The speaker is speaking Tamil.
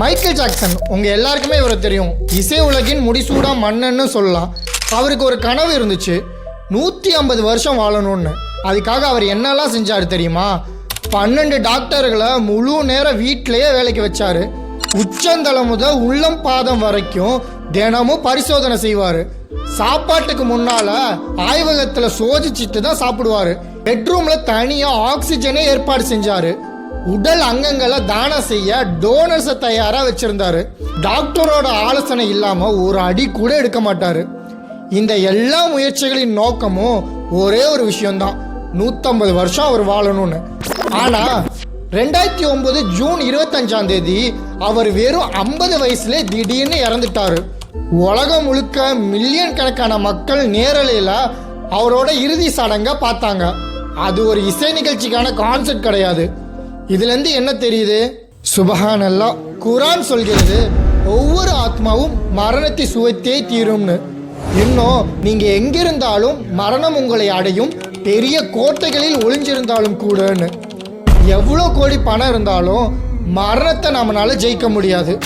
மைக்கேல் ஜாக்சன் உங்க எல்லாருக்குமே இவரை தெரியும். இசை உலகின் முடிசூடா மன்னன்னு சொல்லலாம். அவருக்கு ஒரு கனவு இருந்துச்சு. நூற்றி ஐம்பது வருஷம் வாழணும்னு. அதுக்காக அவர் என்னெல்லாம் செஞ்சார் தெரியுமா? பன்னெண்டு டாக்டர்களை முழு நேரம் வீட்டிலேயே வேலைக்கு வச்சாரு. உச்சந்தலை முதல் உள்ளம் பாதம் வரைக்கும் தினமும் பரிசோதனை செய்வார். சாப்பாட்டுக்கு முன்னால ஆய்வகத்தில் சோதிச்சுட்டு தான் சாப்பிடுவாரு. பெட்ரூமில் தனியாக ஆக்சிஜனே ஏற்பாடு செஞ்சாரு. உடல் அங்கங்களை தானம் செய்ய டோனர்ஸை தயாராக வச்சிருந்தாரு. டாக்டரோட ஆலோசனை இல்லாமல் ஒரு அடி கூட எடுக்க மாட்டார். இந்த எல்லா முயற்சிகளின் நோக்கமும் ஒரே ஒரு விஷயம்தான். நூற்றம்பது வருஷம் அவர் வாழணும்னு. ஆனால் ரெண்டாயிரத்தி ஒன்பது ஜூன் இருபத்தஞ்சாம் தேதி அவர் வெறும் ஐம்பது வயசுல திடீர்னு இறந்துட்டாரு. உலகம் முழுக்க மில்லியன் கணக்கான மக்கள் நேரலையில் அவரோட இறுதி சடங்கை பார்த்தாங்க. அது ஒரு இசை நிகழ்ச்சிக்கான கான்செப்ட் கிடையாது. இதுல இருந்து என்ன தெரியுது? சுபஹானல்லா குரான் சொல்கிறது ஒவ்வொரு ஆத்மாவும் மரணத்தை சுவைத்தே தீரும்னு. இன்னும் நீங்க எங்கிருந்தாலும் மரணம் உங்களை அடையும் பெரிய கோட்டைகளில் ஒளிஞ்சிருந்தாலும் கூடன்னு. எவ்வளோ கோடி பணம் இருந்தாலும் மரணத்தை நம்மளால ஜெயிக்க முடியாது.